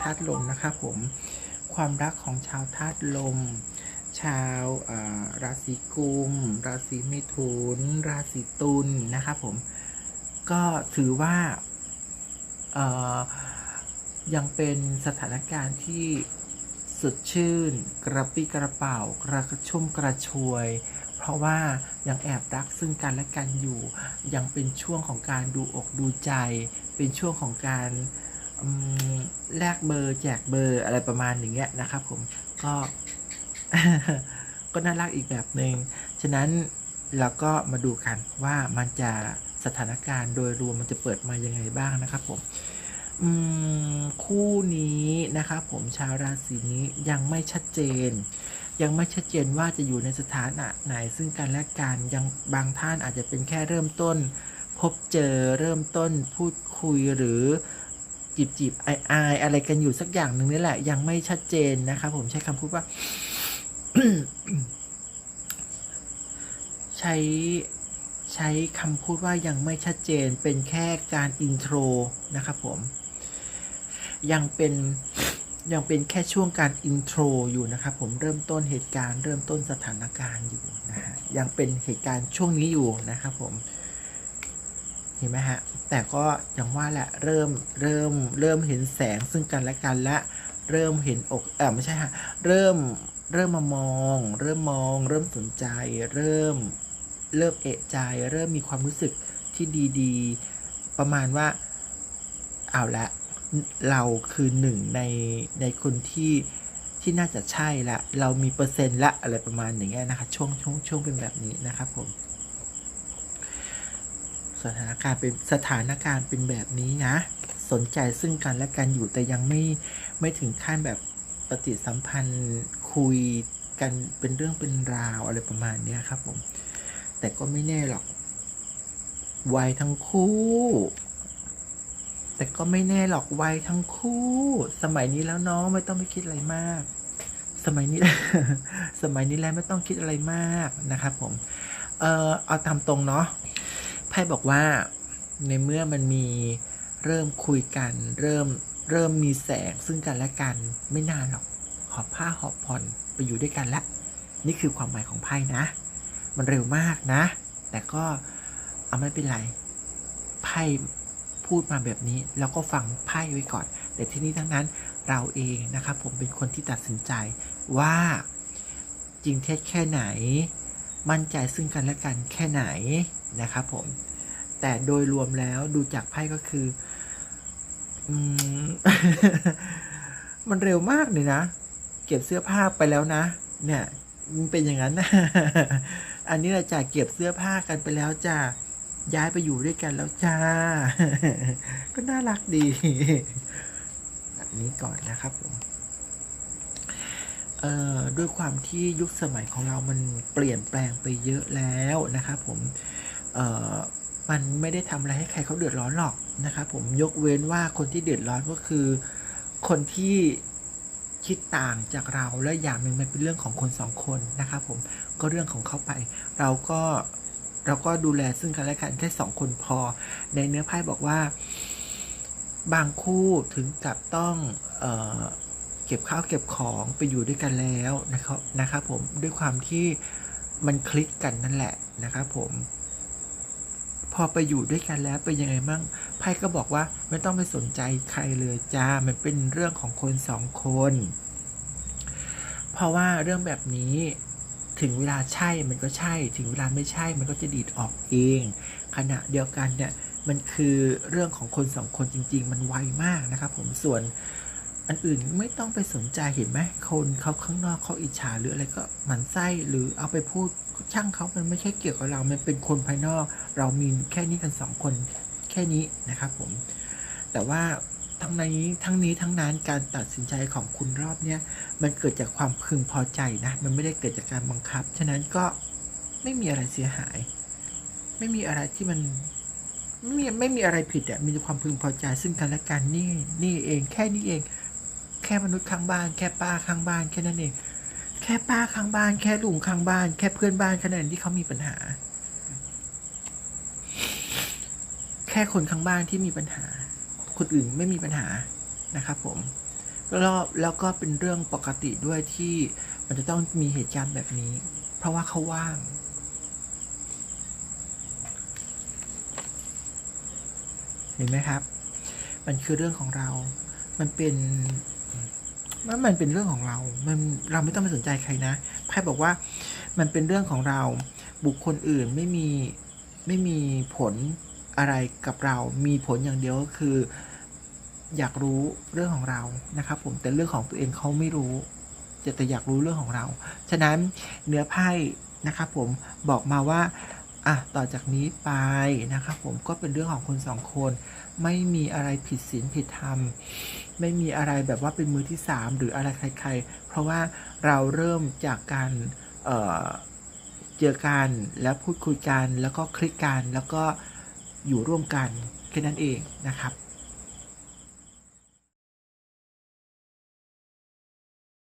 ธาตุลมนะครับผมความรักของชาวธาตุลม ชาวราศีกุม ราศีเมถุน ราศีตุลนะครับผมก็ถือว่ายังเป็นสถานการณ์ที่สดชื่น กระปรี้กระเป๋ากระชุ่มกระชวย เพราะว่ายังแอบรักซึ่งกันและกันอยู่ ยังเป็นช่วงของการดูอกดูใจ เป็นช่วงของการ แลกเบอร์แจกเบอร์อะไรประมาณอย่างเงี้ยนะครับ ผมก็ก็น่ารักอีกแบบหนึง่งฉะนั้นเราก็มาดูกันว่ามันจะสถานการณ์โดยรวมมันจะเปิดมายังไงบ้างนะครับผมคู่นี้นะครับผมชาวราศีนี้ยังไม่ชัดเจน ยังไม่ชัดเจนว่าจะอยู่ในสถานะไหนซึ่งกันและกันยังบางท่านอาจจะเป็นแค่เริ่มต้น พบเจอเริ่มต้นพูดคุยหรือ จีบจีบไอไอายอะไรกันอยู่สักอย่างหนึ่งนี่แหละ ยังไม่ชัดเจนนะครับผมใช้คำพูดว่า ใช้ใช้คำพูดว่ายังไม่ชัดเจนเป็นแค่การอินโทรนะครับผม ยังเป็นยังเป็นแค่ช่วงการอินโทรอยู่นะครับผมเริ่มต้นเหตุการณ์เริ่มต้นสถานการณ์อยู่นะฮะยังเป็นเหตุการณ์ช่วงนี้อยู่นะครับผม ห็นไหมฮะ แต่ก็อย่างว่าแหละเริ่มเริ่มเริ่มเห็นแสงซึ่งกันและกันและ เริ่มเห็นอกเออไม่ใช่ฮะ เริ่มเริ่มมามอง เริ่มมอง เริ่มสนใจ เริ่มเริ่มเอะใจ เริ่มมีความรู้สึกที่ดีๆ ประมาณว่าเอาละเราคือหนึ่งในในคนที่ที่น่าจะใช่ละ เรามีเปอร์เซ็นต์ละอะไรประมาณอย่างเงี้ยนะคะ ช่วงช่วงช่วงเป็นแบบนี้นะครับผม สถานการณ์เป็นสถานการณ์เป็นแบบนี้นะ สนใจซึ่งกันและกันอยู่แต่ยังไม่ไม่ถึงขั้นแบบปฏิสัมพันธ์คุยกันเป็นเรื่องเป็นราวอะไรประมาณนี้ครับผม แต่ก็ไม่แน่หรอกวัยทั้งคู่ แต่ก็ไม่แน่หรอกวัยทั้งคู่ สมัยนี้แล้วเน้องไม่ต้องไปคิดอะไรมาก สมัยนี้ สมัยนี้แล้วไม่ต้องคิดอะไรมากนะครับผม เออเอาตามตรงเนาะ ไพ่บอกว่าในเมื่อมันมีเริ่มคุยกัน เริ่มเริ่มมีแสงซึ่งกันและกันไม่นานหรอกหอบผ้าหอบผ่อนไปอยู่ด้วยกันละ นี่คือความหมายของไพ่นะ มันเร็วมากนะ แต่ก็เอาไม่เป็นไรไพ่พูดมาแบบนี้แล้วก็ฟังไพ่ไว้ก่อน แต่ที่นี้ทั้งนั้นเราเองนะครับผมเป็นคนที่ตัดสินใจว่าจริงเท็จแค่ไหน มั่นใจซึ่งกันและกันแค่ไหนนะครับผม แต่โดยรวมแล้วดูจากไพ่ก็คืออมมันเร็วมากเลยนะ เก็บเสื้อผ้าไปแล้วนะ เนี่ยมันเป็นอย่างนั้นนะอันนี้เราจะเก็บเสื้อผ้ากันไปแล้วจ้าย้ายไปอยู่ด้วยกันแล้วจ้า ก็น่ารักดีแบบนี้ก่อนนะครับผมเอ่อด้วยความที่ยุคสมัยของเรามันเปลี่ยนแปลงไปเยอะแล้วนะครับผมเอ่อ มันไม่ได้ทำอะไรให้ใครเขาเดือดร้อนหรอกนะครับผมยกเว้นว่าคนที่เดือดร้อนก็คือ คนที่คิดต่างจากเราและอย่างหนึ่งมันเป็นเรื่องของคนสองคนนะครับผมก็เรื่องของเขาไป เราก็เราก็ดูแลซึ่งกันและกันแค่สองคนพอ ในเนื้อไพ่บอกว่า บางคู่ถึงกับต้องเออเก็บข้าวเก็บของไปอยู่ด้วยกันแล้วนะครับนะครับผมด้วยความที่มันคลิกกันนั่นแหละนะครับผม พอไปอยู่ด้วยกันแล้วเป็นยังไงมั่งไพ่ก็บอกว่าไม่ต้องไปสนใจใครเลยจ้า มันเป็นเรื่องของคนสองคน เพราะว่าเรื่องแบบนี้ถึงเวลาใช่มันก็ใช่ ถึงเวลาไม่ใช่มันก็จะดีดออกเอง ขณะเดียวกันเนี่ยมันคือเรื่องของคนสองคนจริง ๆ มันไวมากนะครับผมส่วนอันอื่นไม่ต้องไปสนใจเห็นไหมคนเขาข้างนอกเขาอิจฉาหรืออะไรก็หมันไส้หรือเอาไปพูด ช่างเขามันไม่ใช่เกี่ยวกับเรา มันเป็นคนภายนอก เรามีแค่นี้กันสองคนแค่นี้นะครับผม แต่ว่าทั้งนี้ทั้งนี้ทั้งนั้นการตัดสินใจของคุณรอบเนี้ยมันเกิดจากความพึงพอใจนะ มันไม่ได้เกิดจากการบังคับ ฉะนั้นก็ไม่มีอะไรเสียหาย ไม่มีอะไรที่มันไม่มีไม่มีอะไรผิดอะมีแต่ความพึงพอใจซึ่งกันและกันนี่นี่เอง แค่นี้เอง แค่มนุษย์ข้างบ้าน แค่ป้าข้างบ้านแค่นั้นเอง แค่ป้าข้างบ้าน แค่ลุงข้างบ้าน แค่เพื่อนบ้านแค่นั้นที่เขามีปัญหา แค่คนข้างบ้านที่มีปัญหา คนอื่นไม่มีปัญหานะครับผมแล้วแล้วก็เป็นเรื่องปกติด้วยที่มันจะต้องมีเหตุการณ์แบบนี้ เพราะว่าเขาว่างเห็นไหมครับ มันคือเรื่องของเรา มันเป็น มันมันเป็นเรื่องของเรา มันเราไม่ต้องไปสนใจใครนะไพ่บอกว่ามันเป็นเรื่องของเรา บุคคลอื่นไม่มีไม่มีผลอะไรกับเรา มีผลอย่างเดียวก็คือ อยากรู้เรื่องของเรานะครับ ผม แต่เรื่องของตัวเองเขาไม่รู้ จะแต่อยากรู้เรื่องของเรา ฉะนั้นเนื้อไพ่นะครับผมบอกมาว่า อะต่อจากนี้ไปนะครับผมก็เป็นเรื่องของคนสองคน ไม่มีอะไรผิดศีลผิดธรรม ไม่มีอะไรแบบว่าเป็นมือที่สามหรืออะไรใคร ๆ เพราะว่าเราเริ่มจากการเเจอกันแล้วพูดคุยกัน แล้วก็คลิกกันแล้วก็อยู่ร่วมกันแค่นั้นเองนะครับ